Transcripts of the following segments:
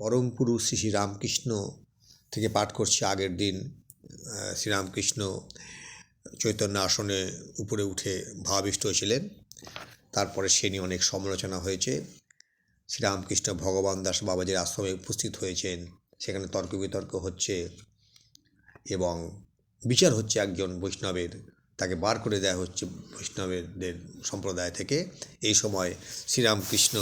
পরম পুরুষ শ্রী শ্রী রামকৃষ্ণ থেকে পাঠ করছি আগের দিন। শ্রীরামকৃষ্ণ চৈতন্য আসনে উপরে উঠে ভাবিষ্ট হয়েছিলেন তারপরে সে নিয়ে অনেক সমালোচনা হয়েছে। শ্রীরামকৃষ্ণ ভগবান দাস বাবাজির আশ্রমে উপস্থিত হয়েছেন। সেখানে তর্ক বিতর্ক হচ্ছে এবং বিচার হচ্ছে একজন বৈষ্ণবের, তাকে বার করে দেওয়া হচ্ছে বৈষ্ণবেরদের সম্প্রদায় থেকে। এই সময় শ্রীরামকৃষ্ণ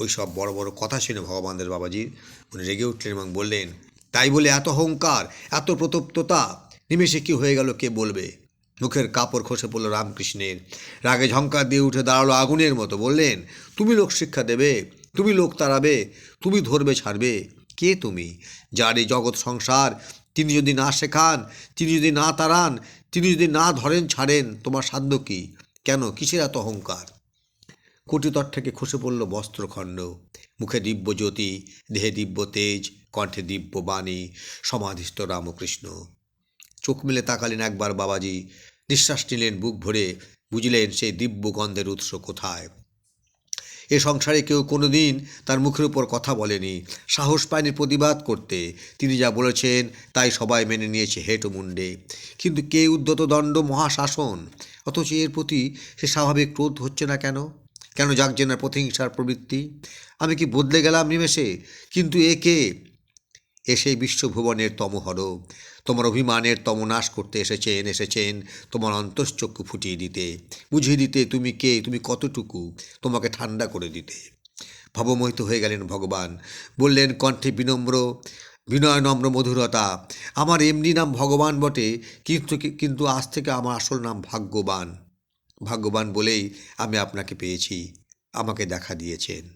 ওই সব বড় বড় কথা শুনে ভগবানদের বাবাজির উনি রেগে উঠলেন এবং বললেন, তাই বলে এত অহংকার এত প্রতপ্ততা, নিমেষে কি হয়ে গেল কে বলবে? মুখের কাপড় খসে পড়ল রামকৃষ্ণের। রাগে ঝঙ্কার দিয়ে উঠে দাঁড়াল আগুনের মতো। বললেন, তুমি লোক শিক্ষা দেবে, তুমি লোক তাড়াবে, তুমি ধরবে, ছাড়বে। কে তুমি? যার এই জগৎ সংসার, তিনি যদি না শেখান, তিনি যদি না তাড়ান, তিনি যদি না ধরেন, ছাড়েন, তোমার সাধ্য কী? কেন? কিসের এত অহংকার কোটিতর থেকে খসে পড়ল বস্ত্রখণ্ড। মুখে দিব্য জ্যোতি, দেহে দিব্য তেজ, কণ্ঠে দিব্য বাণী, সমাধিস্থ রামকৃষ্ণ। চোখ মেলে তাকালেন একবার বাবাজি। নিঃশ্বাস নিলেন বুক ভরে, বুঝলেন সেই দিব্য গন্ধের উৎস কোথায়। এ সংসারে কেউ কোনো দিন তার মুখের উপর কথা বলেনি। সাহস পায়নি প্রতিবাদ করতে। তিনি যা বলেছেন, তাই সবাই মেনে নিয়েছে হেঁটো মুন্ডে কিন্তু কে উদ্যত দণ্ড মহাশাসন? অথচ এর প্রতি সে স্বাভাবিক ক্রোধ হচ্ছে না কেন? কেন জাগছে না প্রতিহিংসার প্রবৃত্তি? আমি কি বদলে গেলাম নিমেষে? কিন্তু এ কে? এ বিশ্বভুবনের তমহর। তোমার অভিমানের তমনাশ করতে এসেছেন এসেছেন তোমার অন্তশ্চক্ষু ফুটিয়ে দিতে। বুঝিয়ে দিতে তুমি কে? তুমি কতটুকু? তোমাকে ঠান্ডা করে দিতে। ভবমোহিত হয়ে গেলেন ভগবান। বললেন, কণ্ঠে বিনম্র, বিনয় নম্র মধুরতা, আমার এমনি নাম ভগবান বটে, কিন্তু কিন্তু আজ থেকে আমার আসল নাম ভাগ্যবান। ভাগ্যবান বলেই আমি আপনাকে পেয়েছি। আমাকে দেখা দিয়েছেন।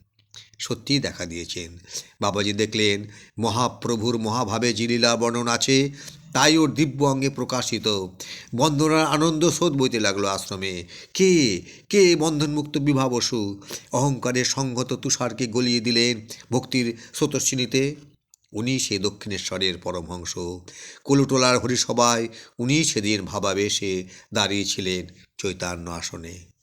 সত্যিই দেখা দিয়েছেন। বাবাজি দেখলেন, মহাপ্রভুর মহাভাবে জিলীলা বর্ণন আছে, তাই ওর দিব্য অঙ্গে প্রকাশিত। বন্ধনার আনন্দ স্রোত বইতে লাগল আশ্রমে। কে? কে বন্ধনমুক্ত বিভা বসু অহংকারের সংহত তুষারকে গলিয়ে দিলেন ভক্তির স্রোতস্বিনীতে উনি সে দক্ষিণেশ্বরের পরমহংস। কুলুটোলার হরিসভায় উনি সেদিন ভাবাবেশে দাঁড়িয়েছিলেন চৈতান্য আসনে।